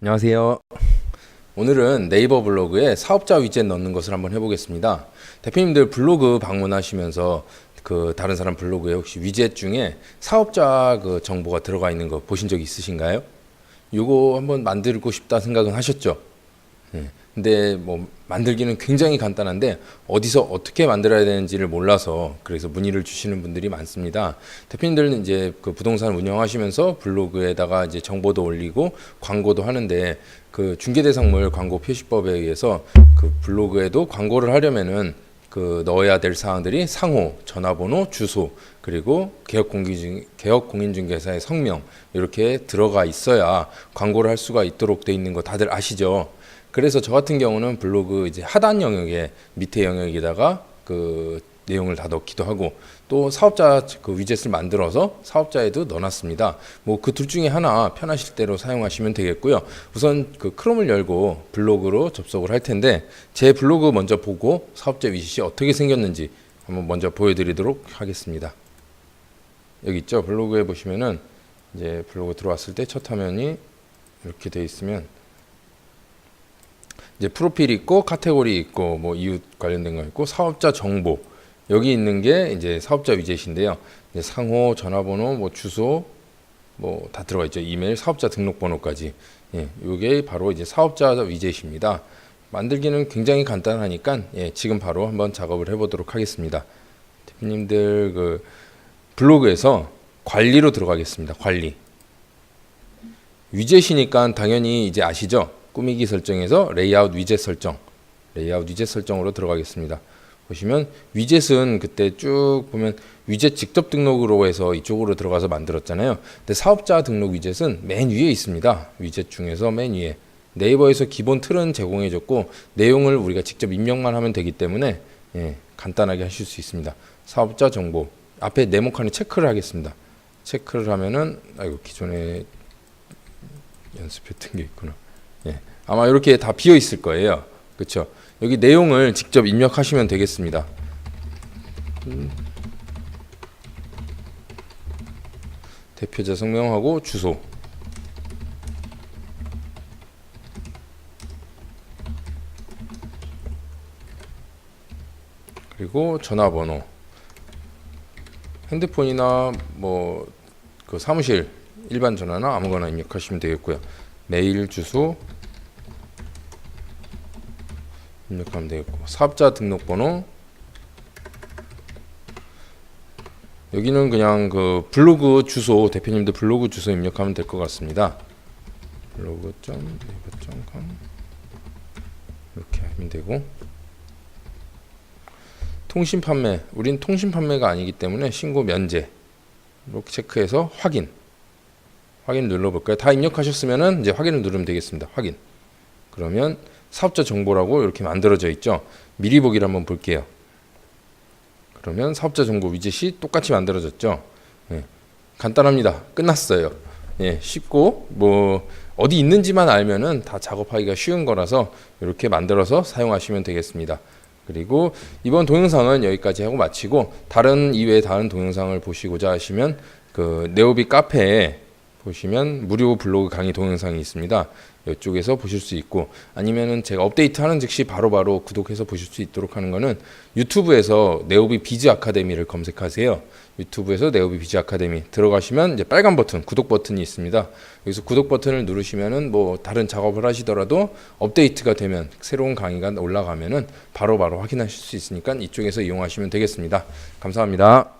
안녕하세요. 오늘은 네이버 블로그에 사업자 위젯 넣는 것을 한번 해보겠습니다. 대표님들 블로그 방문하시면서 그 다른 사람 블로그에 혹시 위젯 중에 사업자 그 정보가 들어가 있는 거 보신 적 있으신가요? 요거 한번 만들고 싶다 생각은 하셨죠? 예. 근데 뭐 만들기는 굉장히 간단한데 어디서 어떻게 만들어야 되는지를 몰라서 그래서 문의를 주시는 분들이 많습니다. 대표님들은 이제 그 부동산 운영하시면서 블로그에다가 이제 정보도 올리고 광고도 하는데 그 중개대상물 광고 표시법에 의해서 그 블로그에도 광고를 하려면은 그 넣어야 될 사항들이 상호, 전화번호, 주소 그리고 개업 공인중 개업 공인중개사의 성명 이렇게 들어가 있어야 광고를 할 수가 있도록 돼 있는 거 다들 아시죠? 그래서 저 같은 경우는 블로그 이제 하단 영역에 밑에 영역에다가 그 내용을 다 넣기도 하고 또 사업자 그 위젯을 만들어서 사업자에도 넣어놨습니다. 뭐 그 둘 중에 하나 편하실 대로 사용하시면 되겠고요. 우선 그 크롬을 열고 블로그로 접속을 할 텐데 제 블로그 먼저 보고 사업자 위젯이 어떻게 생겼는지 한번 먼저 보여드리도록 하겠습니다. 여기 있죠. 블로그에 보시면은 이제 블로그 들어왔을 때 첫 화면이 이렇게 돼 있으면 이제 프로필 있고 카테고리 있고 뭐 이웃 관련된 거 있고 사업자 정보 여기 있는 게 이제 사업자 위젯인데요. 이제 상호, 전화번호, 뭐 주소 뭐 다 들어가 있죠. 이메일, 사업자 등록번호까지. 예, 이게 바로 이제 사업자 위젯입니다. 만들기는 굉장히 간단하니까 예, 지금 바로 한번 작업을 해보도록 하겠습니다. 대표님들 그 블로그에서 관리로 들어가겠습니다. 관리. 위젯이니까 당연히 이제 아시죠? 꾸미기 설정에서 레이아웃 위젯 설정, 레이아웃 위젯 설정으로 들어가겠습니다. 보시면 위젯은 그때 쭉 보면 위젯 직접 등록으로 해서 이쪽으로 들어가서 만들었잖아요. 근데 사업자 등록 위젯은 맨 위에 있습니다. 위젯 중에서 맨 위에 네이버에서 기본 틀은 제공해줬고 내용을 우리가 직접 입력만 하면 되기 때문에 예, 간단하게 하실 수 있습니다. 사업자 정보 앞에 네모 칸에 체크를 하겠습니다. 체크를 하면은 아이고 기존에 연습했던 게 있구나. 예, 아마 이렇게 다 비어 있을 거예요. 그렇죠? 여기 내용을 직접 입력하시면 되겠습니다. 음. 대표자 성명하고 주소. 그리고 전화번호. 핸드폰이나 뭐 그 사무실 일반 전화나 아무거나 입력하시면 되겠고요. 메일 주소 입력하면 되겠고 사업자 등록번호 여기는 그냥 그 블로그 주소 대표님들 블로그 주소 입력하면 될 것 같습니다. 블로그.네이버.com 이렇게 하면 되고 통신 판매 우린 통신 판매가 아니기 때문에 신고 면제 이렇게 체크해서 확인 확인 눌러볼까요? 다 입력하셨으면은 이제 확인을 누르면 되겠습니다. 확인. 그러면 사업자 정보라고 이렇게 만들어져 있죠. 미리 보기를 한번 볼게요. 그러면 사업자 정보 위젯이 똑같이 만들어졌죠. 예, 간단합니다. 끝났어요. 예, 쉽고 뭐 어디 있는지만 알면은 다 작업하기가 쉬운 거라서 이렇게 만들어서 사용하시면 되겠습니다. 그리고 이번 동영상은 여기까지 하고 마치고 다른 이외의 다른 동영상을 보시고자 하시면 그 네오비 카페에 보시면 무료 블로그 강의 동영상이 있습니다. 이쪽에서 보실 수 있고 아니면은 제가 업데이트하는 즉시 바로 바로 구독해서 보실 수 있도록 하는 거는 유튜브에서 네오비 비즈 아카데미를 검색하세요. 유튜브에서 네오비 비즈 아카데미 들어가시면 이제 빨간 버튼 구독 버튼이 있습니다. 여기서 구독 버튼을 누르시면은 뭐 다른 작업을 하시더라도 업데이트가 되면 새로운 강의가 올라가면은 바로바로 확인하실 수 있으니까 이쪽에서 이용하시면 되겠습니다. 감사합니다.